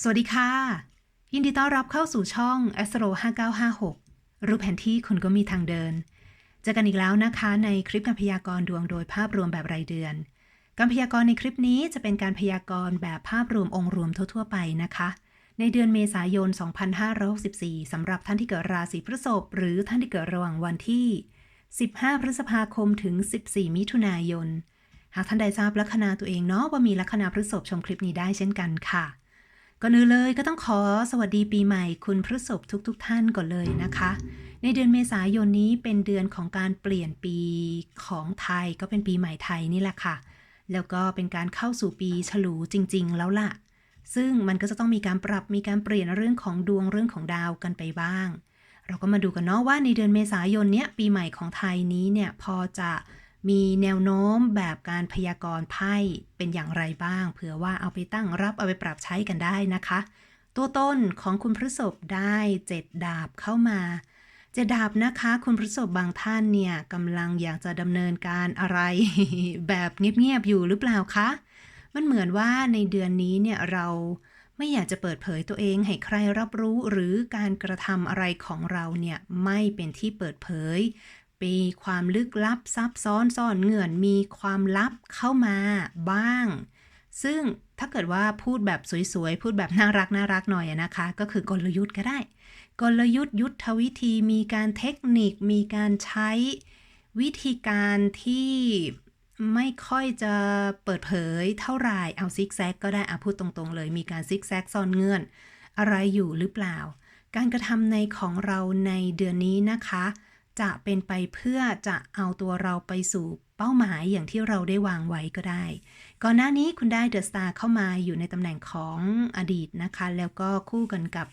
สวัสดีค่ะ ยินดีต้อนรับเข้าสู่ช่อง Astro 5956 รู้แผนที่คุณก็มีทางเดิน เจอกันอีกแล้วนะคะ ในคลิปการพยากรณ์ดวงโดยภาพรวมแบบรายเดือน การพยากรณ์ในคลิปนี้จะเป็นการพยากรณ์แบบภาพรวมองค์รวมทั่ว ๆ ไปนะคะ ในเดือนเมษายน 2564สำหรับท่านที่เกิดราศีพฤษภหรือท่านที่เกิดระหว่างวันที่ 15 พฤษภาคมถึง 14 มิถุนายน หากท่านใดทราบลัคนาตัวเองเนาะว่ามีลัคนาพฤษภชมคลิปนี้ได้เช่นกันค่ะ ก่อนอื่นเลยก็ต้องขอสวัสดีปีใหม่คุณพฤษภทุกๆทท่านก่อนเลยนะคะ ในเดือนเมษายนนี้เป็นเดือนของการเปลี่ยนปีของไทยก็เป็นปีใหม่ไทยนี่แหละค่ะ แล้วก็เป็นการเข้าสู่ปีฉลูจริง ๆ แล้วล่ะ ซึ่งมันก็จะต้องมีการปรับมีการเปลี่ยนเรื่องของดวงเรื่องของดาวกันไปบ้าง เราก็มาดูกันเนาะว่าในเดือนเมษายนเนี้ยปีใหม่ของไทยนี้เนี่ยพอจะ มีแนวโน้มแบบการพยากรณ์ไพ่เป็นอย่างไรบ้าง เผื่อว่าเอาไปตั้งรับเอาไปปรับใช้กันได้นะคะ ตัวต้นของคุณพฤษภได้เจ็ดดาบเข้ามาเจ็ดดาบนะคะ คุณพฤษภบางท่านเนี่ยกำลังอยากจะดำเนินการอะไร แบบเงียบๆอยู่หรือเปล่าคะมันเหมือนว่าในเดือนนี้เนี่ยเราไม่อยากจะเปิดเผยตัวเองให้ใครรับรู้หรือการกระทำอะไรของเราเนี่ยไม่เป็นที่เปิดเผย มีความลึกลับซับซ้อนซ่อนเงื่อนมีความลับเข้ามาบ้าง ซึ่งถ้าเกิดว่าพูดแบบสวยๆ พูดแบบน่ารักน่ารักหน่อยนะคะ ก็คือกลยุทธ์ก็ได้ กลยุทธ์ยุทธวิธีมีการเทคนิค มีการใช้วิธีการที่ไม่ค่อยจะเปิดเผยเท่าไหร่เอาซิกแซกก็ได้อาพูดตรงๆเลย มีการซิกแซกซ่อนเงื่อน อะไรอยู่หรือเปล่า การกระทำในของเราในเดือนนี้นะคะ จะเป็นไปเพื่อจะเอาตัวเราไปสู่เป้าหมายอย่างที่เราได้วางไว้ก็ได้ ก่อนหน้านี้คุณได้เดอะสตาร์เข้ามาอยู่ในตำแหน่งของอดีตนะคะ แล้วก็คู่กันกับ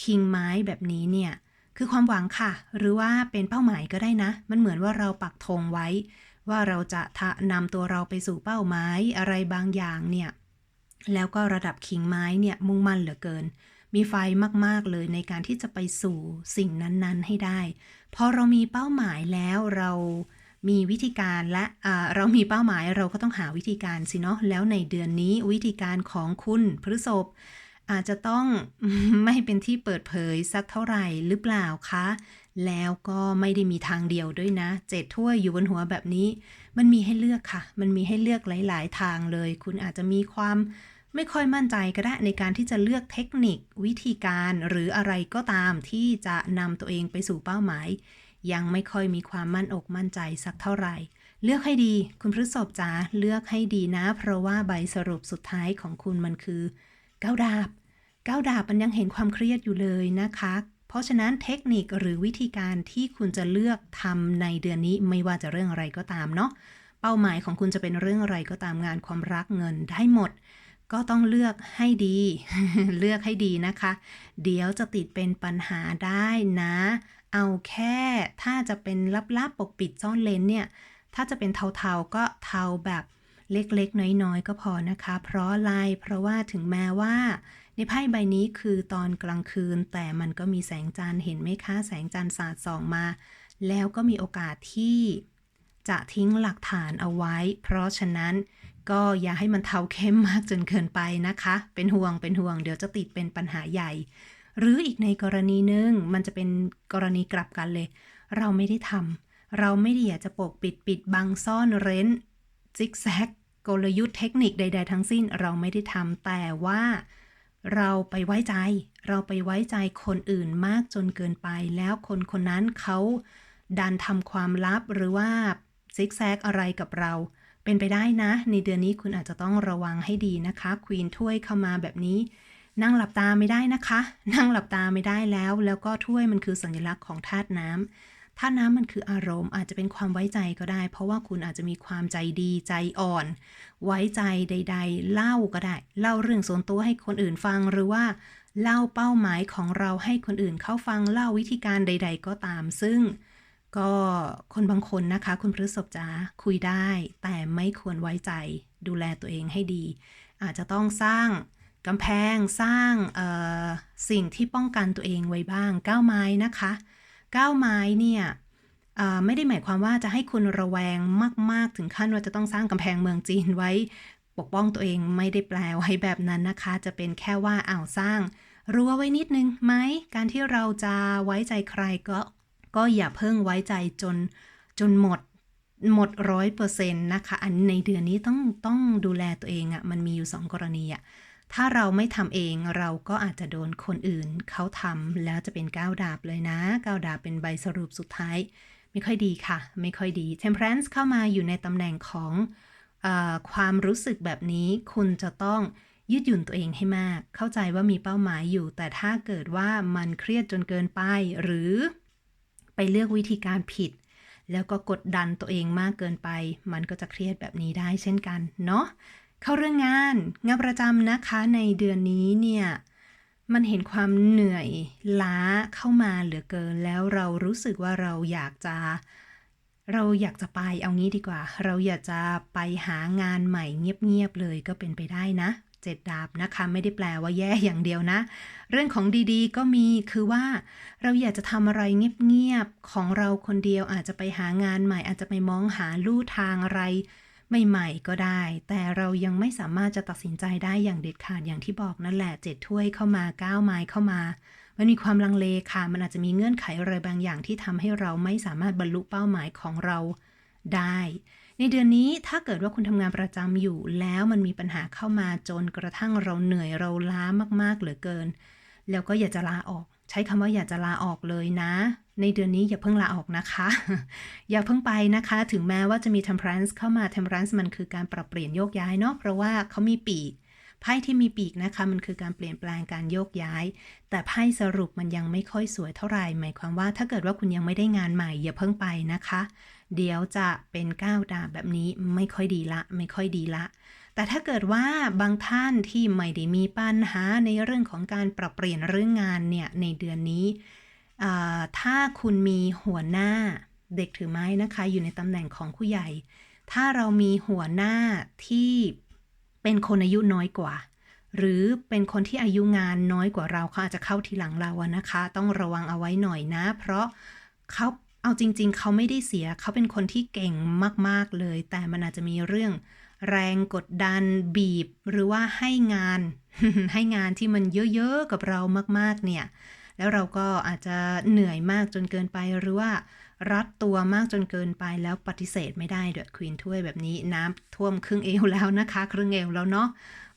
คิงไม้แบบนี้เนี่ยคือความหวังค่ะ หรือว่าเป็นเป้าหมายก็ได้นะ มันเหมือนว่าเราปักธงไว้ ว่าเราจะทะนำตัวเราไปสู่เป้าหมายอะไรบางอย่างเนี่ยแล้วก็ระดับคิงไม้เนี่ยมุ่งมั่นเหลือเกิน มีไฟมาก ๆ เลยในการที่จะไปสู่สิ่งนั้น ๆ ให้ได้ พอเรามีเป้าหมายแล้วเรามีวิธีการและอ่าเรามีเป้าหมายเราก็ต้องหาวิธีการสิเนาะแล้วในเดือนนี้วิธีการของคุณพฤษภอาจจะต้องไม่เป็นที่เปิดเผยสักเท่าไหร่หรือเปล่าคะ แล้วก็ไม่ได้มีทางเดียวด้วยนะ เจ็ดถ้วยอยู่บนหัวแบบนี้ มันมีให้เลือกค่ะ มันมีให้เลือกหลาย ๆ ทางเลย คุณอาจจะมีความ ไม่ค่อยมั่นใจก็ได้ในการที่จะเลือกเทคนิค วิธีการหรืออะไรก็ตามที่จะนำตัวเองไปสู่เป้าหมาย ยังไม่ค่อยมีความมั่นอกมั่นใจสักเท่าไหร่ เลือกให้ดีคุณพฤษภจ๋าเลือกให้ดีนะ เพราะว่าใบสรุปสุดท้ายของคุณมันคือเก้าดาบเก้าดาบมันยังเห็นความเครียดอยู่เลยนะคะ เพราะฉะนั้นเทคนิคหรือวิธีการที่คุณจะเลือกทำในเดือนนี้ไม่ว่าจะเรื่องอะไรก็ตามเนาะเป้าหมายของคุณจะเป็นเรื่องอะไรก็ตามงานความรักเงินได้หมด ก็ต้องเลือกให้ดี เลือกให้ดีนะคะ เดี๋ยวจะติดเป็นปัญหาได้นะ เอาแค่ถ้าจะเป็นลับๆปกปิดซ่อนเลนเนี่ย ถ้าจะเป็นเทาๆก็เทาแบบเล็กๆ น้อยๆ ก็พอนะคะ เพราะอะไรเพราะว่าถึงแม้ว่า ในไพ่ใบนี้คือตอนกลางคืน แต่มันก็มีแสงจันทร์เห็นไหมคะ แสงจันทร์สาดส่องมา แล้วก็มีโอกาสที่จะทิ้งหลักฐานเอาไว้ เพราะฉะนั้น ก็อย่าให้มันเทาเข้มมากจนเกินไปนะคะ เป็นห่วงเป็นห่วง เดี๋ยวจะติดเป็นปัญหาใหญ่ หรืออีกในกรณีหนึ่งมันจะเป็นกรณีกลับกันเลย เราไม่ได้ทำเราไม่ได้อยากจะปกปิดปิดบังซ่อนเร้นซิกแซกกลยุทธ์เทคนิคใด ๆ ทั้งสิ้นเราไม่ได้ทำแต่ว่าเราไปไว้ใจ เราไปไว้ใจคนอื่นมากจนเกินไป แล้วคนคนนั้นเขาดันทำความลับหรือว่าซิกแซกอะไรกับเรา เป็นไปได้นะ ในเดือนนี้คุณอาจจะต้องระวังให้ดีนะคะควีนถ้วยเข้ามาแบบนี้ นั่งหลับตาไม่ได้นะคะ นั่งหลับตาไม่ได้แล้ว แล้วก็ถ้วยมันคือสัญลักษณ์ของธาตุน้ำธาตุน้ำมันคืออารมณ์อาจจะเป็นความไว้ใจก็ได้ เพราะว่าคุณอาจจะมีความใจดีใจอ่อน ไว้ใจใด ๆ เล่าก็ได้ เล่าเรื่องส่วนตัวให้คนอื่นฟังหรือว่า เล่าเป้าหมายของเราให้คนอื่นเข้าฟังเล่าวิธีการใด ๆ ก็ตาม ซึ่ง ก็คนบางคนนะคะ คุณพฤษภจ๋าคุยได้ แต่ไม่ควรไว้ใจดูแลตัวเองให้ดี อาจจะต้องสร้างกำแพงสร้างสิ่งที่ป้องกันตัวเองไว้บ้างก้าวไม้นะคะก้าวไม้เนี่ยไม่ได้หมายความว่าจะให้คุณระแวงมาก ๆ ถึงขั้นว่าจะต้องสร้างกำแพงเมืองจีนไว้ ปกป้องตัวเองไม่ได้แปลไว้แบบนั้นนะคะ จะเป็นแค่ว่าอ้าวสร้างรั้วไว้นิดนึงไหมการที่เราจะไว้ใจใครก็ ก็อย่าเพิ่งไว้ใจจนจนหมดหมดร้อยเปอร์เซ็นต์นะคะ อันในเดือนนี้ต้องต้องดูแลตัวเองอะ่ะ มันมีอยู่สองกรณีอะ่ะ ถ้าเราไม่ทำเองเราก็อาจจะโดนคนอื่นเขาทำแล้วจะเป็นก้าวดาบเลยนะ ก้าวดาบเป็นใบสรุปสุดท้าย ไม่ค่อยดีค่ะ ไม่ค่อยดี Temperance เข้ามาอยู่ในตำแหน่งของออความรู้สึกแบบนี้ คุณจะต้องยืดหยุ่นตัวเองให้มาก เข้าใจว่ามีเป้าหมายอยู่ แต่ถ้าเกิดว่ามันเครียดจนเกินไป หรือ ไปเลือกวิธีการผิด แล้วก็กดดันตัวเองมากเกินไป มันก็จะเครียดแบบนี้ได้เช่นกันเนาะเข้าเรื่องงานงานประจำนะคะในเดือนนี้เนี่ยมันเห็นความเหนื่อยล้าเข้ามาเหลือเกิน แล้วเรารู้สึกว่าเราอยากจะ เราอยากจะไปเอางี้ดีกว่า เราอยากจะไปหางานใหม่เงียบๆเลยก็เป็นไปได้นะ เจ็ดดาบนะคะ ไม่ได้แปลว่าแย่อย่างเดียวนะ เรื่องของดีๆ ก็มีคือว่า เราอยากจะทำอะไรเงียบๆของเราคนเดียวอาจจะไปหางานใหม่ อาจจะไปมองหาลู่ทางอะไรใหม่ๆก็ได้ แต่เรายังไม่สามารถจะตัดสินใจได้อย่างเด็ดขาดอย่างที่บอกนั่นแหละเจ็ดถ้วยเข้ามาก้าวไม้เข้ามามันมีความลังเลค่ะ มันอาจจะมีเงื่อนไขอะไรบางอย่างที่ทำให้เราไม่สามารถบรรลุเป้าหมายของเราได้ ในเดือนนี้ถ้าเกิดว่าคุณทำงานประจำอยู่ แล้วมันมีปัญหาเข้ามาจนกระทั่งเราเหนื่อยเราล้ามากๆเหลือเกิน แล้วก็อยากจะลาออก ใช้คำว่าอยากจะลาออกเลยนะ ในเดือนนี้อย่าเพิ่งลาออกนะคะ อย่าเพิ่งไปนะคะ ถึงแม้ว่าจะมี temperance เข้ามา temperance มันคือการปรับเปลี่ยนโยกย้ายเนาะเพราะว่าเขามีปีกไพ่ที่มีปีกนะคะ มันคือการเปลี่ยนแปลงการโยกย้าย แต่ไพ่สรุปมันยังไม่ค่อยสวยเท่าไหร่หมายความว่าถ้าเกิดว่าคุณยังไม่ได้งานใหม่ อย่าเพิ่งไปนะคะ เดี๋ยวจะเป็นก้าวดาบแบบนี้ไม่ค่อยดีละ ไม่ค่อยดีละ แต่ถ้าเกิดว่าบางท่านที่ไม่ได้มีปัญหาในเรื่องของการปรับเปลี่ยนเรื่องงานเนี่ยในเดือนนี้ ถ้าคุณมีหัวหน้าเด็กถือไม้นะคะ อยู่ในตำแหน่งของผู้ใหญ่ ถ้าเรามีหัวหน้าที่เป็นคนอายุน้อยกว่า หรือเป็นคนที่อายุงานน้อยกว่าเราเขาอาจจะเข้าทีหลังเราอะนะคะ ต้องระวังเอาไว้หน่อยนะ เพราะเขา เอาจริง ๆ เขาไม่ได้เสีย เขาเป็นคนที่เก่งมาก ๆ เลย แต่มันอาจจะมีเรื่องแรงกดดันบีบ หรือว่าให้งาน ให้งานที่มันเยอะ ๆ กับเรามาก ๆ เนี่ย แล้วเราก็อาจจะเหนื่อยมากจนเกินไป หรือว่ารัดตัวมากจนเกินไปแล้วปฏิเสธไม่ได้เดือดควีนถ้วยแบบนี้น้ำท่วมครึ่งเอวแล้วนะคะ ครึ่งเอวแล้วเนาะ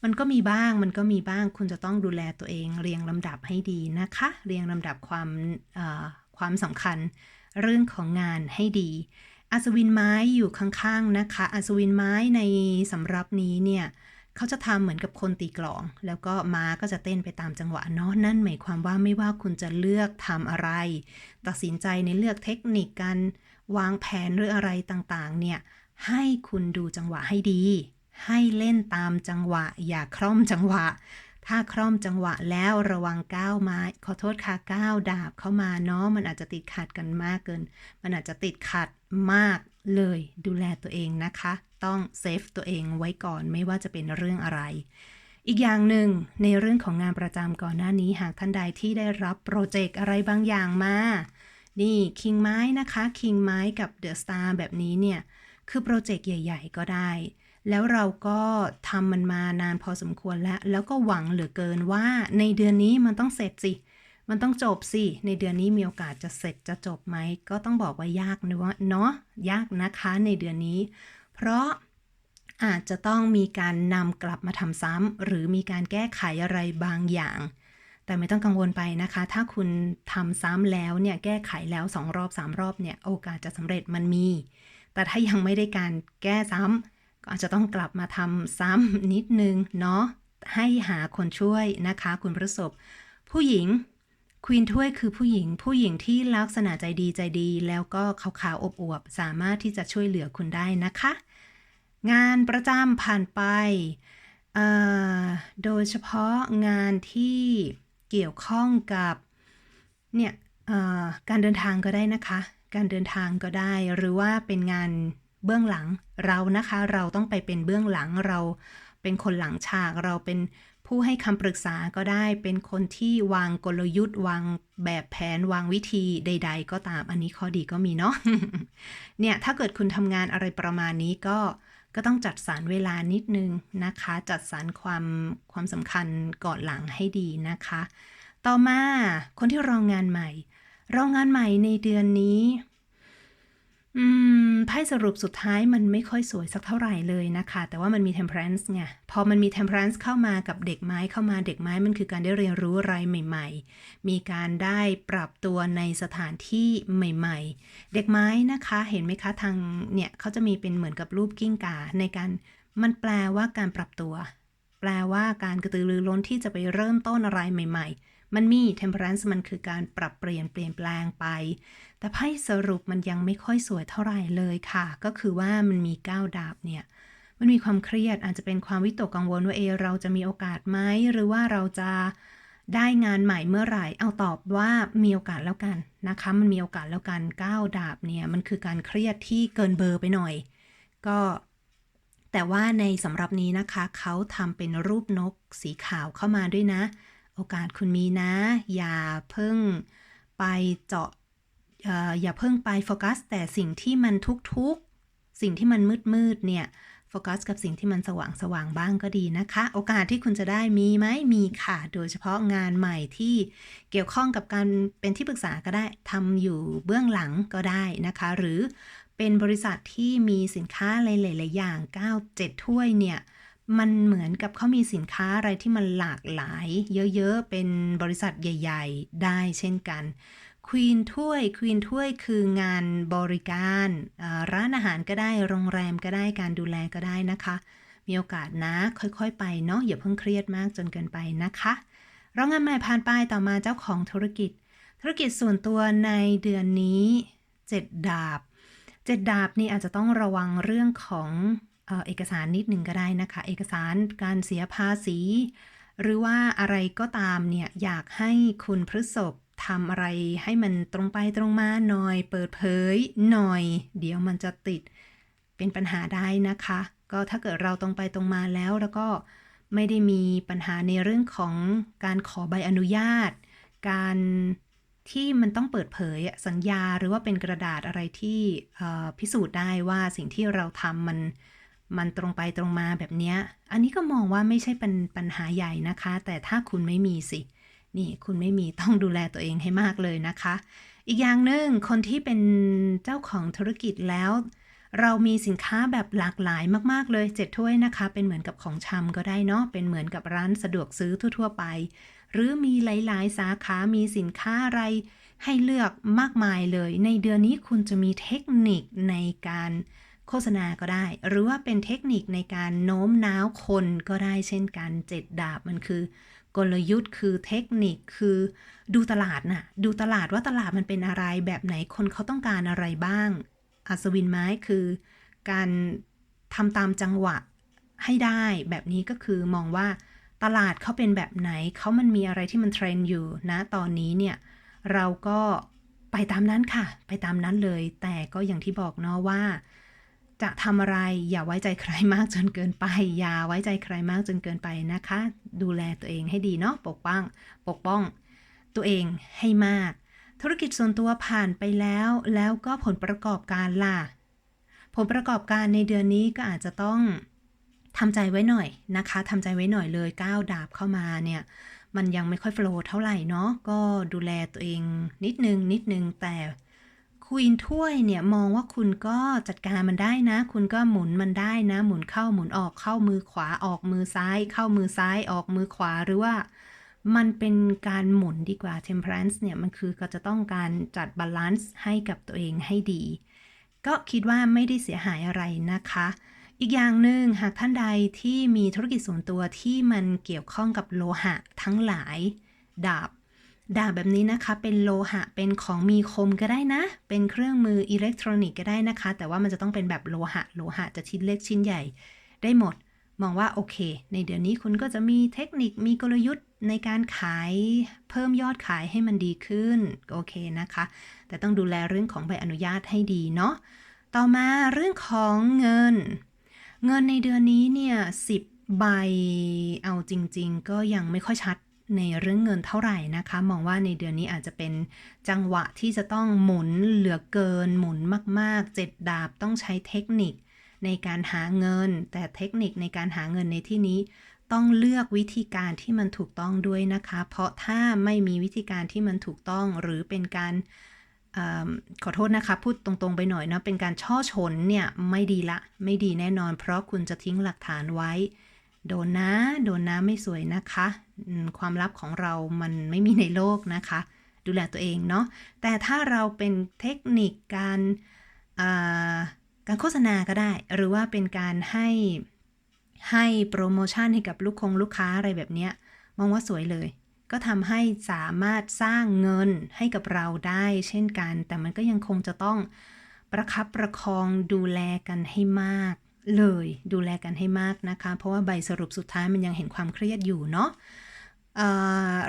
มันก็มีบ้างมันก็มีบ้างคุณจะต้องดูแลตัวเองเรียงลำดับให้ดีนะคะ เรียงลำดับความความสำคัญ เรื่องของงานให้ดี อัศวินไม้อยู่ข้างๆนะคะ อัศวินไม้ในสำรับนี้เนี่ยเขาจะทำเหมือนกับคนตีกลอง แล้วก็ม้าก็จะเต้นไปตามจังหวะเนาะนั่นหมายความว่าไม่ว่าคุณจะเลือกทำอะไร ตัดสินใจในเลือกเทคนิคการวางแผนหรืออะไรต่างๆ เนี่ยให้คุณดูจังหวะให้ดี ให้เล่นตามจังหวะ อย่าคล่อมจังหวะ ถ้าคล่อมจังหวะแล้วระวังก้าวไม้ขอโทษค่ะก้าวดาบเข้ามาเนาะมันอาจจะติดขัดกันมากเกิน มันอาจจะติดขัดมากเลยดูแลตัวเองนะคะ ต้องเซฟตัวเองไว้ก่อนไม่ว่าจะเป็นเรื่องอะไร อีกอย่างหนึ่งในเรื่องของงานประจำก่อนหน้านี้หากท่านใดที่ได้รับโปรเจกต์อะไรบางอย่างมา นี่คิงไม้นะคะคิงไม้กับเดอะสตาร์แบบนี้เนี่ย คือโปรเจกต์ใหญ่ ๆ ก็ได้ แล้วเราก็ทำมันมานานพอสมควรแล้ว แล้วก็หวังเหลือเกินว่าในเดือนนี้มันต้องเสร็จสิ มันต้องจบสิ ในเดือนนี้มีโอกาสจะเสร็จจะจบไหม ก็ต้องบอกว่ายากนะว่าเนาะยากนะคะในเดือนนี้ เพราะอาจจะต้องมีการนำกลับมาทำซ้ำหรือมีการแก้ไขอะไรบางอย่าง แต่ไม่ต้องกังวลไปนะคะ ถ้าคุณทำซ้ำแล้วเนี่ยแก้ไขแล้วสองรอบสามรอบเนี่ยโอกาสจะสำเร็จมันมี แต่ถ้ายังไม่ได้การแก้ซ้ำ ก็อาจจะต้องกลับมาทำซ้ำนิดนึงเนาะให้หาคนช่วยนะคะ คุณประสบ ผู้หญิงควีนถ้วยคือผู้หญิง ผู้หญิงที่ลักษณะใจดีใจดี แล้วก็ขาวๆอบอวบสามารถที่จะช่วยเหลือคุณได้นะคะ งานประจำผ่านไป โดยเฉพาะงานที่เกี่ยวข้องกับเนี่ยการเดินทางก็ได้นะคะ การเดินทางก็ได้หรือว่าเป็นงาน เบื้องหลังเรานะคะ เราต้องไปเป็นเบื้องหลังเรา เป็นคนหลังฉากเราเป็นผู้ให้คำปรึกษาก็ได้เป็นคนที่วางกลยุทธ์ วางแบบแผนวางวิธีใด ๆ ก็ตามอันนี้ข้อดีก็มีเนาะเนี่ยถ้าเกิดคุณทำงานอะไรประมาณนี้ก็ก็ต้องจัดสรรเวลานิดนึงนะคะ จัดสรรความความสำคัญก่อนหลังให้ดีนะคะ ต่อมาคนที่รองงานใหม่ รองงานใหม่ในเดือนนี้ อืมไพ่สรุปสุดท้ายมันไม่ค่อยสวยสักเท่าไหร่เลยนะคะ แต่ว่ามันมี temperance ไงพอมันมี temperance เข้ามากับเด็กไม้เข้ามาเด็กไม้มันคือการได้เรียนรู้อะไรใหม่ ๆ มีการได้ปรับตัวในสถานที่ใหม่ ๆ เด็กไม้นะคะเห็นไหมคะทางเนี่ยเขาจะมีเป็นเหมือนกับรูปกิ้งก่าในการมันแปลว่าการปรับตัว แปลว่าการกระตือรือร้นที่จะไปเริ่มต้นอะไรใหม่ ๆ มันมี temperance มันคือการปรับเปลี่ยนเปลี่ยนแปลงไป แต่ไพ่สรุปมันยังไม่ค่อยสวยเท่าไหร่เลยค่ะ ก็คือว่ามันมีก้าวดาบเนี่ย มันมีความเครียดอาจจะเป็นความวิตกกังวลว่าเอเราจะมีโอกาสไหมหรือว่าเราจะได้งานใหม่เมื่อไหร่ เอาตอบว่ามีโอกาสแล้วกันนะคะ มันมีโอกาสแล้วกันก้าวดาบเนี่ยมันคือการเครียดที่เกินเบอร์ไปหน่อย ก็แต่ว่าในสำหรับนี้นะคะ เขาทำเป็นรูปนกสีขาวเข้ามาด้วยนะ โอกาสคุณมีนะ อย่าเพิ่งไปเจาะอย่าเพิ่งไปโฟกัส แต่สิ่งที่มันทุกๆ สิ่งที่มันมืดๆเนี่ยโฟกัสกับสิ่งที่มันสว่างสว่างๆบ้างก็ดีนะคะ โอกาสที่คุณจะได้มีไหมมีค่ะ โดยเฉพาะงานใหม่ที่เกี่ยวข้องกับการเป็นที่ปรึกษาก็ได้ทำอยู่เบื้องหลังก็ได้นะคะ หรือเป็นบริษัทที่มีสินค้าหลายๆอย่าง 9 7 ถ้วยเนี่ย มันเหมือนกับเขามีสินค้าอะไรที่มันหลากหลาย เยอะๆ เป็นบริษัทใหญ่ ๆ ได้เช่นกันควีนถ้วยควีนถ้วยคืองานบริการร้านอาหารก็ได้โรงแรมก็ได้การดูแลก็ได้นะคะ มีโอกาสนะค่อยๆ ไปเนาะอย่าเพิ่งเครียดมากจนเกินไปนะคะรองงานใหม่ผ่านไปต่อมาเจ้าของธุรกิจ ธุรกิจส่วนตัวในเดือนนี้เจ็ดดาบเจ็ดดาบนี่อาจจะต้องระวังเรื่องของ เอ่อเอกสารนิดหนึ่งก็ได้นะคะ เอกสารการเสียภาษี หรือว่าอะไรก็ตามเนี่ย อยากให้คุณพฤษภทำอะไรให้มันตรงไปตรงมาหน่อย เปิดเผยหน่อย เดี๋ยวมันจะติดเป็นปัญหาได้นะคะ ก็ถ้าเกิดเราตรงไปตรงมาแล้วแล้วก็ไม่ได้มีปัญหาในเรื่องของการขอใบอนุญาต การที่มันต้องเปิดเผยสัญญาหรือว่าเป็นกระดาษอะไรที่พิสูจน์ได้ว่าสิ่งที่เราทำมัน มันตรงไปตรงมาแบบนี้ อันนี้ก็มองว่าไม่ใช่เป็นปัญหาใหญ่นะคะ แต่ถ้าคุณไม่มีสิ นี่คุณไม่มีต้องดูแลตัวเองให้มากเลยนะคะ อีกอย่างหนึ่งคนที่เป็นเจ้าของธุรกิจแล้ว เรามีสินค้าแบบหลากหลายมากๆเลยเจ็ดถ้วยนะคะ เป็นเหมือนกับของชำก็ได้เนาะ เป็นเหมือนกับร้านสะดวกซื้อทั่ว ๆ ไป หรือมีหลายๆ สาขา มีสินค้าอะไร ให้เลือกมากมายเลย ในเดือนนี้คุณจะมีเทคนิคในการ โฆษณาก็ได้ หรือว่าเป็นเทคนิคในการโน้มน้าวคนก็ได้เช่นกันเจ็ดดาบมันคือกลยุทธ์คือเทคนิคคือดูตลาดน่ะ ดูตลาดว่าตลาดมันเป็นอะไรแบบไหนคนเขาต้องการอะไรบ้าง อัศวินไม้คือการทำตามจังหวะให้ได้แบบนี้ก็คือมองว่าตลาดเขาเป็นแบบไหนเขามันมีอะไรที่มันเทรนอยู่นะตอนนี้เนี่ย เราก็ไปตามนั้นค่ะ ไปตามนั้นเลย แต่ก็อย่างที่บอกเนาะว่า จะทำอะไรอย่าไว้ใจใครมากจนเกินไป อย่าไว้ใจใครมากจนเกินไปนะคะ ดูแลตัวเองให้ดีเนาะปกป้อง ปกป้อง ตัวเองให้มาก ธุรกิจส่วนตัวผ่านไปแล้ว แล้วก็ผลประกอบการล่ะ ผลประกอบการในเดือนนี้ก็อาจจะต้องทำใจไว้หน่อยนะคะทำใจไว้หน่อยเลยก้าวดาบเข้ามาเนี่ยมันยังไม่ค่อยโฟลว์เท่าไหร่เนาะก็ดูแลตัวเองนิดนึงนิดนึงแต่ ควีนถ้วยเนี่ยมองว่าคุณก็จัดการมันได้นะ คุณก็หมุนมันได้นะ หมุนเข้าหมุนออกเข้ามือขวาออกมือซ้าย เข้ามือซ้ายออกมือขวาหรือว่ามันเป็นการหมุนดีกว่า temperance เนี่ย มันคือก็จะต้องการจัดบาลานซ์ให้กับตัวเองให้ดี ก็คิดว่าไม่ได้เสียหายอะไรนะคะ อีกอย่างหนึ่งหากท่านใดที่มีธุรกิจส่วนตัวที่มันเกี่ยวข้องกับโลหะทั้งหลาย ดาบ ดาบแบบนี้นะคะ เป็นโลหะเป็นของมีคมก็ได้นะ เป็นเครื่องมืออิเล็กทรอนิกส์ก็ได้นะคะ แต่ว่ามันจะต้องเป็นแบบโลหะ โลหะจะชิ้นเล็กชิ้นใหญ่ได้หมด มองว่าโอเค ในเดือนนี้คุณก็จะมีเทคนิคมีกลยุทธ์ในการขายเพิ่มยอดขายให้มันดีขึ้นโอเคนะคะ แต่ต้องดูแลเรื่องของใบอนุญาตให้ดีเนาะต่อมาเรื่องของเงิน เงินในเดือนนี้เนี่ยสิบใบเอาจริง ๆ ก็ยังไม่ค่อยชัด ในเรื่องเงินเท่าไหร่นะคะ มองว่าในเดือนนี้อาจจะเป็นจังหวะที่จะต้องหมุนเหลือเกินหมุนมากๆเจ็ดดาบต้องใช้เทคนิคในการหาเงิน แต่เทคนิคในการหาเงินในที่นี้ ต้องเลือกวิธีการที่มันถูกต้องด้วยนะคะ เพราะถ้าไม่มีวิธีการที่มันถูกต้องหรือเป็นการออขอโทษนะคะ พูดตรงๆไปหน่อยนะเป็นการช่อชนเนี่ยไม่ดีละ ไม่ดีแน่นอน เพราะคุณจะทิ้งหลักฐานไว้ โดนนะ โดนนะไม่สวยนะคะ ความลับของเรามันไม่มีในโลกนะคะ ดูแลตัวเองเนาะแต่ถ้าเราเป็นเทคนิคการการโฆษณาก็ได้ หรือว่าเป็นการให้ให้โปรโมชั่นให้กับลูกคงลูกค้าอะไรแบบนี้มองว่าสวยเลย ก็ทำให้สามารถสร้างเงินให้กับเราได้ เช่นกัน แต่มันก็ยังคงจะต้องประคับประคองดูแลกันให้มาก เลยดูแลกันให้มากนะคะ เพราะว่าใบสรุปสุดท้ายมันยังเห็นความเครียดอยู่เนาะ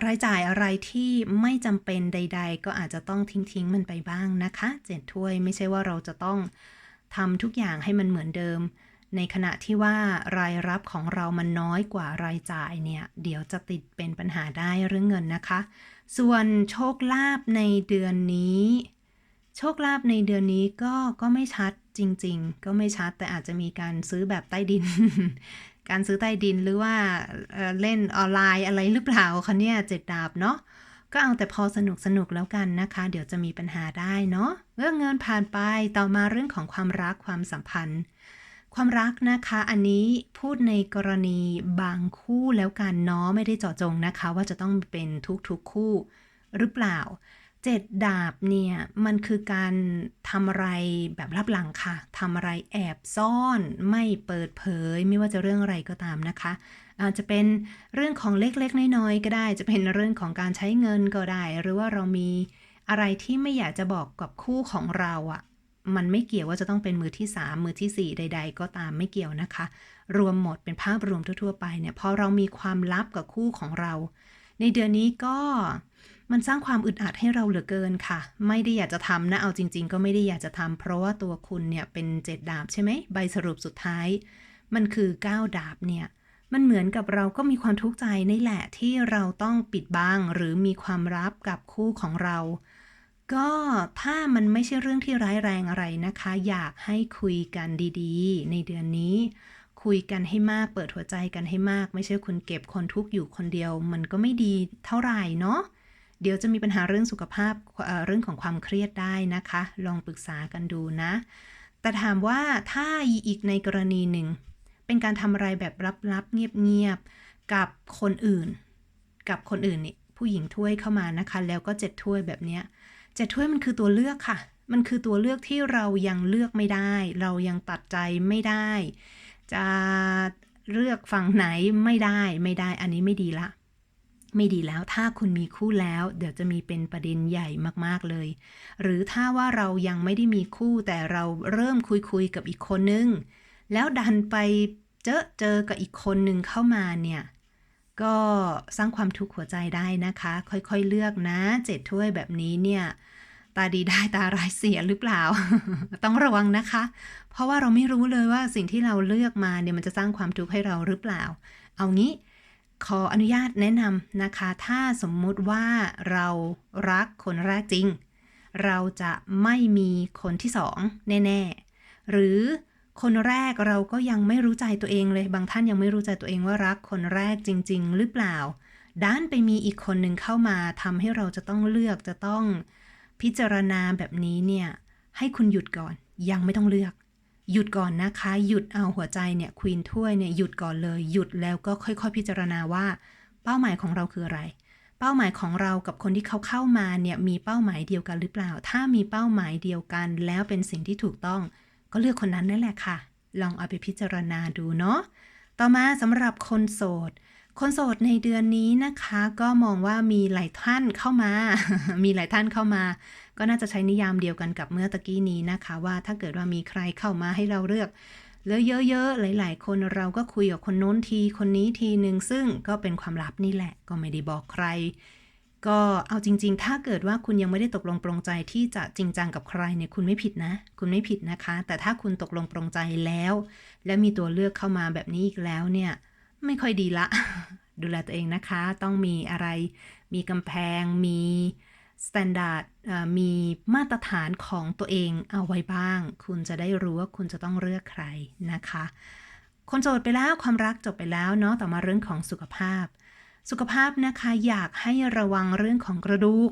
รายจ่ายอะไรที่ไม่จำเป็นใด ๆ ก็อาจจะต้องทิ้งๆมันไปบ้างนะคะเจ็ดถ้วยไม่ใช่ว่าเราจะต้องทำทุกอย่างให้มันเหมือนเดิม ในขณะที่ว่ารายรับของเรามันน้อยกว่ารายจ่ายเนี่ย เดี๋ยวจะติดเป็นปัญหาได้เรื่องเงินนะคะ ส่วนโชคลาภในเดือนนี้ โชคลาภในเดือนนี้ก็ก็ไม่ชัด จริง ๆ ก็ไม่ชัดแต่อาจจะมีการซื้อแบบใต้ดิน การซื้อใต้ดินหรือว่าเเล่นออนไลน์อะไรหรือเปล่าคะเนี่ยเจ็ดดาบเนาะก็เอาแต่พอสนุกสนุกแล้วกันนะคะ เดี๋ยวจะมีปัญหาได้เนาะเรื่องเงินผ่านไปต่อมาเรื่องของความรักความสัมพันธ์ ความรักนะคะอันนี้พูดในกรณีบางคู่แล้วกันเนาะไม่ได้เจาะจงนะคะ ว่าจะต้องเป็นทุกๆคู่หรือเปล่า เจ็ดดาบเนี่ย มันคือการทำอะไรแบบลับหลังค่ะทำอะไรแอบซ่อนไม่เปิดเผย ไม่ว่าจะเรื่องอะไรก็ตามนะคะ อาจจะเป็นเรื่องของเล็กๆน้อยๆก็ได้ จะเป็นเรื่องของการใช้เงินก็ได้ หรือว่าเรามีอะไรที่ไม่อยากจะบอกกับคู่ของเราอะ่ะ มันไม่เกี่ยวว่าจะต้องเป็นมือที่ 3 มือทีสี่4 ใด ๆ ก็ตามไม่เกี่ยวนะคะ รวมหมดเป็นภาพรวมทั่วๆไปเนี่ยพอเรามีความลับกับคู่ของเรา ในเดือนนี้ก็ มันสร้างความอึดอัดให้เราเหลือเกินค่ะ ไม่ได้อยากจะทำนะ เอาจริง ๆ ก็ไม่ได้อยากจะทำเพราะว่าตัวคุณเนี่ยเป็นเจ็ดดาบใช่ไหม ใบสรุปสุดท้าย มันคือก้าดาบเนี่ย มันเหมือนกับเราก็มีความทุกข์ใจนี่แหละที่เราต้องปิดบังหรือมีความลับกับคู่ของเรา ก็ถ้ามันไม่ใช่เรื่องที่ร้ายแรงอะไรนะคะ อยากให้คุยกันดีๆ ในเดือนนี้คุยกันให้มากเปิดหัวใจกันให้มาก ไม่ใช่คุณเก็บคนทุกข์อยู่คนเดียว มันก็ไม่ดีเท่าไหร่เนาะ เดี๋ยวจะมีปัญหาเรื่องสุขภาพเรื่องของความเครียดได้นะคะ ลองปรึกษากันดูนะ แต่ถามว่าถ้าอีกในกรณีหนึ่ง เป็นการทำอะไรแบบลับๆ เงียบๆ กับคนอื่น กับคนอื่นนี่ผู้หญิงถ้วยเข้ามานะคะ แล้วก็เจ็ดถ้วยแบบเนี้ยเจ็ดถ้วยมันคือตัวเลือกค่ะ มันคือตัวเลือกที่เรายังเลือกไม่ได้ เรายังตัดใจไม่ได้ จะเลือกฝั่งไหนไม่ได้ไม่ได้อันนี้ไม่ดีละ ไม่ดีแล้วถ้าคุณมีคู่แล้ว เดี๋ยวจะมีเป็นประเด็นใหญ่มากๆเลย หรือถ้าว่าเรายังไม่ได้มีคู่แต่เราเริ่มคุยคุยๆกับอีกคนนึง แล้วดันไปเจอเจอกับอีกคนนึงเข้ามาเนี่ย ก็สร้างความทุกข์หัวใจได้นะคะ ค่อยๆเลือกนะเจ็ดถ้วยแบบนี้เนี่ยตาดีได้ตาร้ายเสียหรือเปล่า ต้องระวังนะคะ เพราะว่าเราไม่รู้เลยว่าสิ่งที่เราเลือกมาเนี่ยมันจะสร้างความทุกข์ให้เราหรือเปล่า เอางี้ ขออนุญาตแนะนำนะคะ ถ้าสมมุติว่าเรารักคนแรกจริง เราจะไม่มีคนที่สองแน่ๆ หรือคนแรกเราก็ยังไม่รู้ใจตัวเองเลย บางท่านยังไม่รู้ใจตัวเองว่ารักคนแรกจริง ๆ หรือเปล่า ด้านไปมีอีกคนหนึ่งเข้ามาทำให้เราจะต้องเลือกจะต้องพิจารณาแบบนี้เนี่ย ให้คุณหยุดก่อน ยังไม่ต้องเลือก หยุดก่อนนะคะ หยุดเอาหัวใจเนี่ยควีนถ้วยเนี่ยหยุดก่อนเลย หยุดแล้วก็ค่อยๆ พิจารณาว่า เป้าหมายของเราคืออะไร เป้าหมายของเรากับคนที่เขาเข้ามาเนี่ยมีเป้าหมายเดียวกันหรือเปล่า ถ้ามีเป้าหมายเดียวกัน แล้วเป็นสิ่งที่ถูกต้อง ก็เลือกคนนั้นนั่นแหละค่ะ ลองเอาไปพิจารณาดูเนาะต่อมาสำหรับคนโสดคนโสดในเดือนนี้นะคะ ก็มองว่ามีหลายท่านเข้ามา มีหลายท่านเข้ามา ก็น่าจะใช้นิยามเดียวกันกับเมื่อตะกี้นี้นะคะ ว่าถ้าเกิดว่ามีใครเข้ามาให้เราเลือกแล้วเยอะๆ หลายๆ คนเราก็คุยกับคนโน้นที คนนี้ทีหนึ่งซึ่งก็เป็นความลับนี่แหละ ก็ไม่ได้บอกใคร ก็เอาจริง ๆ ถ้าเกิดว่าคุณยังไม่ได้ตกลงปรงใจที่จะจริงจังกับใครเนี่ยคุณไม่ผิดนะ คุณไม่ผิดนะคะ แต่ถ้าคุณตกลงปรงใจแล้ว แล้วมีตัวเลือกเข้ามาแบบนี้อีกแล้วเนี่ย ไม่ค่อยดีละ ดูแลตัวเองนะคะ ต้องมีอะไร มีกำแพง มี สแตนดาร์ดมีมาตรฐานของตัวเองเอาไว้บ้าง คุณจะได้รู้ว่าคุณจะต้องเลือกใครนะคะ คนโสดไปแล้วความรักจบไปแล้วเนาะต่อมาเรื่องของสุขภาพ สุขภาพนะคะอยากให้ระวังเรื่องของกระดูก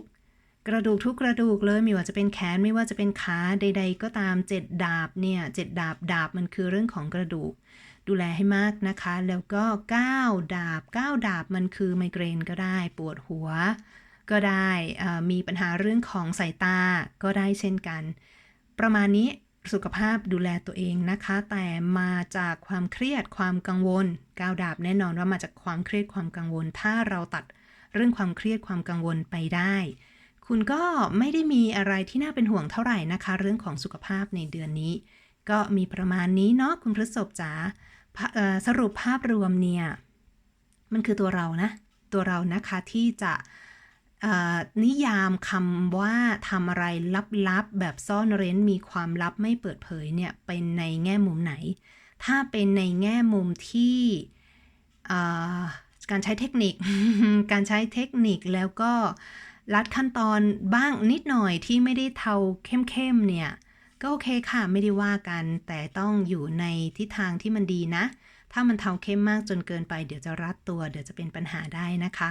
กระดูกทุกกระดูกเลยไม่ว่าจะเป็นแขนไม่ว่าจะเป็นขาใด ๆ ก็ตามเจ็ดดาบเนี่ยเจ็ดดาบดาบมันคือเรื่องของกระดูก ดูแลให้มากนะคะ แล้วก็ 9 ดาบ 9 ดาบมันคือไมเกรนก็ได้ปวดหัว ก็ได้มีปัญหาเรื่องของสายตาก็ได้เช่นกัน ประมาณนี้สุขภาพดูแลตัวเองนะคะ แต่มาจากความเครียดความกังวลก้าวดาบแน่นอนว่ามาจากความเครียดความกังวล ถ้าเราตัดเรื่องความเครียดความกังวลไปได้ คุณก็ไม่ได้มีอะไรที่น่าเป็นห่วงเท่าไหร่นะคะ เรื่องของสุขภาพในเดือนนี้ ก็มีประมาณนี้เนาะคุณพฤษภจ๋าสรุปภาพรวมเนี่ยมันคือตัวเรานะ ตัวเรานะคะที่จะ นิยามคำว่าทำอะไรลับๆ แบบซ่อนเร้นมีความลับไม่เปิดเผยเนี่ยเป็นในแง่มุมไหน ถ้าเป็นในแง่มุมที่การใช้เทคนิค การใช้เทคนิคแล้วก็ลัดขั้นตอนบ้างนิดหน่อยที่ไม่ได้เทาเข้มๆเนี่ย ก็โอเคค่ะไม่ได้ว่ากันแต่ต้องอยู่ในทิศทางที่มันดีนะ ถ้ามันเทาเข้มมากจนเกินไป เดี๋ยวจะรัดตัว เดี๋ยวจะเป็นปัญหาได้นะคะ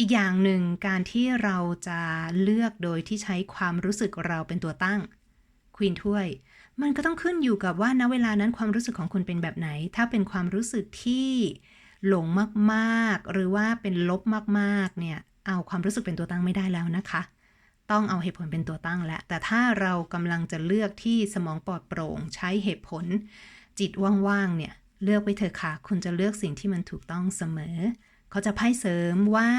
อีกอย่างหนึ่งการที่เราจะเลือกโดยที่ใช้ความรู้สึกเราเป็นตัวตั้งควีนถ้วย มันก็ต้องขึ้นอยู่กับว่าณเวลานั้นความรู้สึกของคุณเป็นแบบไหน ถ้าเป็นความรู้สึกที่หลงมากๆ หรือว่าเป็นลบมากๆ เนี่ย เอาความรู้สึกเป็นตัวตั้งไม่ได้แล้วนะคะ ต้องเอาเหตุผลเป็นตัวตั้งแล้วแต่ถ้าเรากำลังจะเลือกที่สมองปลอดโปร่ง ใช้เหตุผล จิตว่างๆ เนี่ย เลือกไปเถอะค่ะ คุณจะเลือกสิ่งที่มันถูกต้องเสมอ เขาจะไพ่เสริมว่า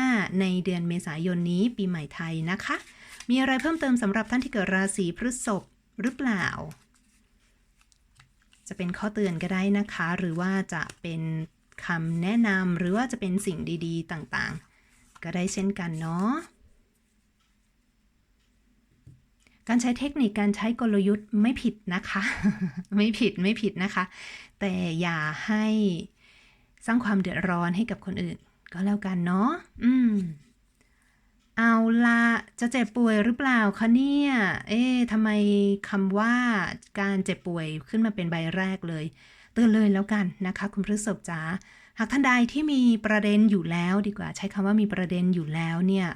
ในเดือนเมษายนนี้ปีใหม่ไทยนะคะ มีอะไรเพิ่มเติมสำหรับท่านที่เกิดราศีพฤษภหรือเปล่า จะเป็นข้อเตือนก็ได้นะคะ หรือว่าจะเป็นคำแนะนำหรือว่าจะเป็นสิ่งดีๆ ต่างๆ ก็ได้เช่นกันเนาะการใช้เทคนิคการใช้กลยุทธ์ไม่ผิดนะคะ ไม่ผิดไม่ผิดนะคะ แต่อย่าให้สร้างความเดือดร้อนให้กับคนอื่น ก็แล้วกันเนาะ อืม เอาละจะเจ็บป่วยหรือเปล่าคะเนี่ย เอ๊ะทำไมคำว่าการเจ็บป่วยขึ้นมาเป็นใบแรกเลย เตือนเลยแล้วกันนะคะ คุณพฤษภจ๋า หากท่านใดที่มีประเด็นอยู่แล้วดีกว่า ใช้คำว่ามีประเด็นอยู่แล้วเนี่ย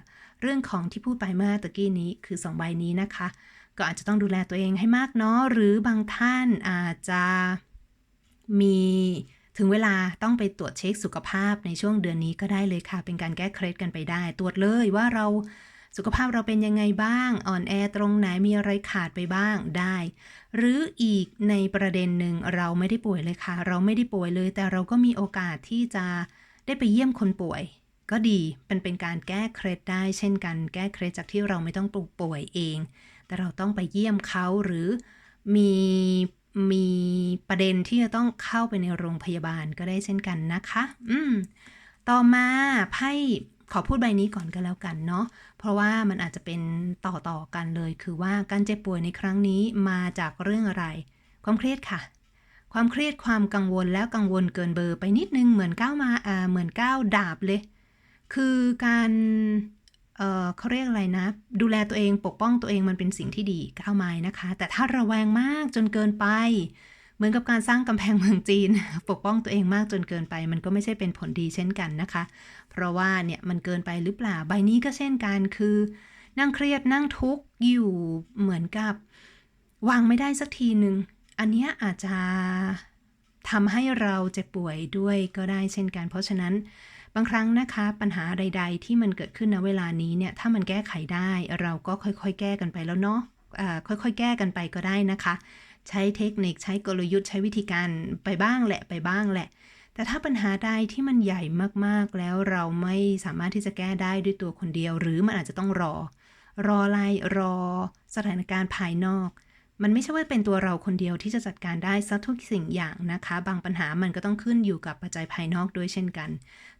เรื่องของที่พูดไปเมื่อตะกี้นี้คือสองใบนี้นะคะ ก็อาจจะต้องดูแลตัวเองให้มากเนาะ หรือบางท่านอาจจะมี ถึงเวลาต้องไปตรวจเช็คสุขภาพในช่วงเดือนนี้ก็ได้เลยค่ะ เป็นการแก้เคล็ดกันไปได้ ตรวจเลยว่าเราสุขภาพเราเป็นยังไงบ้าง อ่อนแอตรงไหนมีอะไรขาดไปบ้างได้ หรืออีกในประเด็นหนึ่งเราไม่ได้ป่วยเลยค่ะ เราไม่ได้ป่วยเลย แต่เราก็มีโอกาสที่จะได้ไปเยี่ยมคนป่วย ก็ดีเป็นเป็นการแก้เคล็ดได้ เช่นกันแก้เคล็ดจากที่เราไม่ต้องป่วยเอง แต่เราต้องไปเยี่ยมเขาหรือมี มีประเด็นที่จะต้องเข้าไปในโรงพยาบาลก็ได้เช่นกันนะคะ อืม ต่อมาไพ่ขอพูดใบนี้ก่อนก็แล้วกันเนาะ เพราะว่ามันอาจจะเป็นต่อต่อกันเลย คือว่าการเจ็บป่วยในครั้งนี้มาจากเรื่องอะไร ความเครียดค่ะ ความเครียดความกังวลแล้วกังวลเกินเบอร์ไปนิดนึงเหมือนก้าวมาอ่าเหมือนก้าวดาบเลย คือการ เเขาเรียกอะไรนะ ดูแลตัวเองปกป้องตัวเองมันเป็นสิ่งที่ดีก้าวไม้นะคะ แต่ถ้าระแวงมากจนเกินไป เหมือนกับการสร้างกำแพงเมืองจีน ปกป้องตัวเองมากจนเกินไป มันก็ไม่ใช่เป็นผลดีเช่นกันนะคะ เพราะว่าเนี่ยมันเกินไปหรือเปล่าใบนี้ก็เช่นกันคือ นั่งเครียดนั่งทุกข์อยู่เหมือนกับวางไม่ได้สักทีหนึ่งอันนี้อาจจะทำให้เราเจ็บป่วยด้วยก็ได้เช่นกัน เพราะฉะนั้น บางครั้งนะคะปัญหาใด ๆ ที่มันเกิดขึ้นณเวลานี้เนี่ยถ้ามันแก้ไขได้ เราก็ค่อยๆ แก้กันไปแล้วเนาะค่อยๆ แก้กันไปก็ได้นะคะ ใช้เทคนิคใช้กลยุทธ์ใช้วิธีการไปบ้างแหละไปบ้างแหละ แต่ถ้าปัญหาใดที่มันใหญ่มากๆแล้วเราไม่สามารถที่จะแก้ได้ด้วยตัวคนเดียว หรือมันอาจจะต้องรอ รออะไรรอ สถานการณ์ภายนอกมันไม่ใช่ว่าเป็นตัวเราคนเดียวที่จะจัดการได้ซะทุกสิ่งอย่างนะคะ บางปัญหามันก็ต้องขึ้นอยู่กับปัจจัยภายนอกด้วยเช่นกัน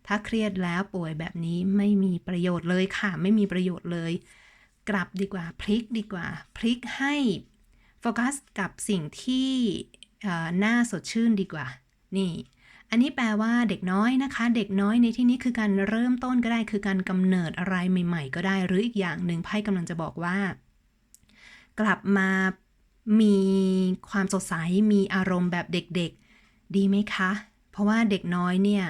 ถ้าเครียดแล้วป่วยแบบนี้ไม่มีประโยชน์เลยค่ะ ไม่มีประโยชน์เลย กลับดีกว่าพลิกดีกว่า พลิกให้โฟกัสกับสิ่งที่น่าสดชื่นดีกว่า นี่ อันนี้แปลว่าเด็กน้อยนะคะ เด็กน้อยในที่นี้คือการเริ่มต้นก็ได้คือการกำเนิดอะไรใหม่ ๆ ก็ได้หรืออีกอย่างหนึ่งไพ่กำลังจะบอกว่า กลับมามีความสดใสมีอารมณ์แบบเด็กๆ ดีไหมคะ เพราะว่าเด็กน้อยเนี่ย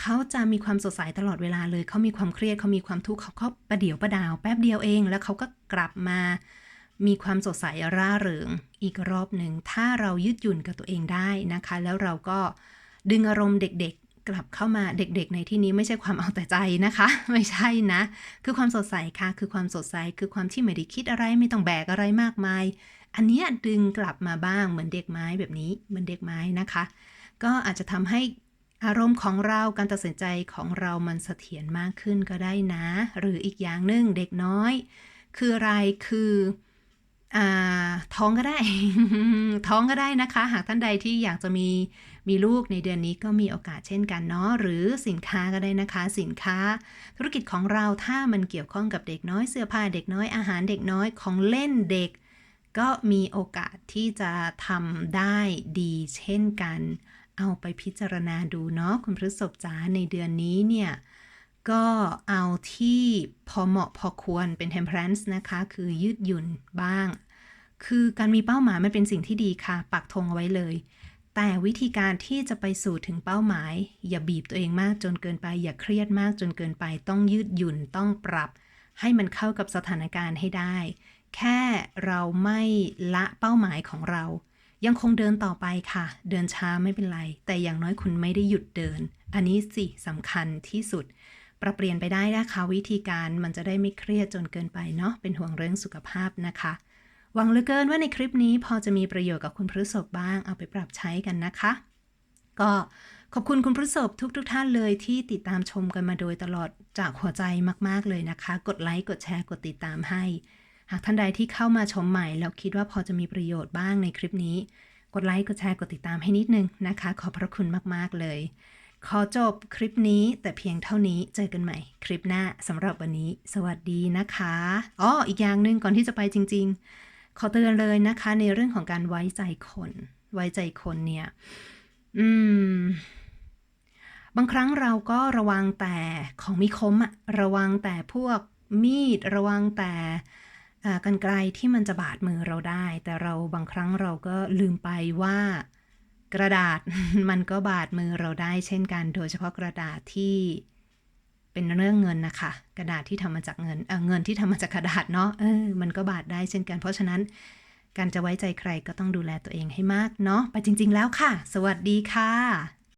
เขาจะมีความสดใสตลอดเวลาเลยเขามีความเครียดเขามีความทุกข์เขาก็ประเดี๋ยวประดาว แป๊บเดียวเอง แล้วเขาก็กลับมา มีความสดใสร่าเริงอีกรอบหนึ่งถ้าเรายืดหยุ่นกับตัวเองได้นะคะ แล้วเราก็ดึงอารมณ์เด็กๆ กลับเข้ามาเด็กๆ ในที่นี้ไม่ใช่ความเอาแต่ใจนะคะ ไม่ใช่นะ คือความสดใสค่ะ คือความสดใสคือความที่ไม่ได้คิดอะไรไม่ต้องแบกอะไรมากมาย อันเนี้ยดึงกลับมาบ้างเหมือนเด็กไม้แบบนี้เหมือนเด็กไม้นะคะ ก็อาจจะทำให้ อารมณ์ของเราการตัดสินใจของเรามันเสถียรมากขึ้นก็ได้นะ หรืออีกอย่างหนึ่งเด็กน้อย คืออะไรคืออ่าท้องก็ได้ ท้องก็ได้นะคะ หากท่านใดที่อยากจะมีมีลูกในเดือนนี้ก็มีโอกาสเช่นกันเนาะหรือสินค้าก็ได้นะคะ สินค้า ธุรกิจของเราถ้ามันเกี่ยวข้องกับเด็กน้อยเสื้อผ้าเด็กน้อยอาหารเด็กน้อยของเล่นเด็ก ก็มีโอกาสที่จะทำได้ดีเช่นกัน เอาไปพิจารณาดูเนาะคุณพฤษภจ๋าในเดือนนี้เนี่ยก็เอาที่พอเหมาะพอควรเป็น temperance นะคะ คือยืดหยุ่นบ้าง คือการมีเป้าหมายมันเป็นสิ่งที่ดีค่ะ ปักธงเอาไว้เลย แต่วิธีการที่จะไปสู่ถึงเป้าหมาย อย่าบีบตัวเองมากจนเกินไป อย่าเครียดมากจนเกินไป ต้องยืดหยุ่นต้องปรับ ให้มันเข้ากับสถานการณ์ให้ได้ แค่เราไม่ละเป้าหมายของเรา ยังคงเดินต่อไปค่ะ เดินช้าไม่เป็นไร แต่อย่างน้อยคุณไม่ได้หยุดเดิน อันนี้สิสำคัญที่สุด ปรับเปลี่ยนไปได้นะคะ วิธีการมันจะได้ไม่เครียดจนเกินไปเนาะเป็นห่วงเรื่องสุขภาพนะคะ หวังเหลือเกินว่าในคลิปนี้พอจะมีประโยชน์กับคุณพฤษภบ้างเอาไปปรับใช้กันนะคะ ก็ขอบคุณคุณพฤษภทุกๆทท่านเลยที่ติดตามชมกันมาโดยตลอดจากหัวใจมาก ๆเลยนะคะ กดไลค์กดแชร์กดติดตามให้ากท่านใดที่เข้ามาชมใหม่แล้วคิดว่าพอจะมีประโยชน์บ้างในคลิปนี้ กดไลค์กดแชร์กดติดตามให้นิดนึงนะคะ ขอบพระคุณมากๆเลย ขอจบคลิปนี้แต่เพียงเท่านี้เจอกันใหม่ คลิปหน้าสำหรับวันนี้ สวัสดีนะคะอ๋ออีกอย่างหนึ่งก่อนที่จะไปจริง ๆ ขอเตือนเลยนะคะ ในเรื่องของการไว้ใจคน ไว้ใจคนเนี่ย อืมบางครั้งเราก็ระวังแต่ของมีคมอะระวังแต่พวกมีด ระวังแต่ กันไกลที่มันจะบาดมือเราได้ แต่เราบางครั้งเราก็ลืมไปว่ากระดาษมันก็บาดมือเราได้เช่นกัน โดยเฉพาะกระดาษที่เป็นเรื่องเงินนะคะ กระดาษที่ทำมาจากเงินเเงินที่ทำมาจากกระดาษเนาะเออมันก็บาดได้เช่นกัน เพราะฉะนั้นการจะไว้ใจใครก็ต้องดูแลตัวเองให้มากเนาะไปจริง ๆ แล้วค่ะ สวัสดีค่ะ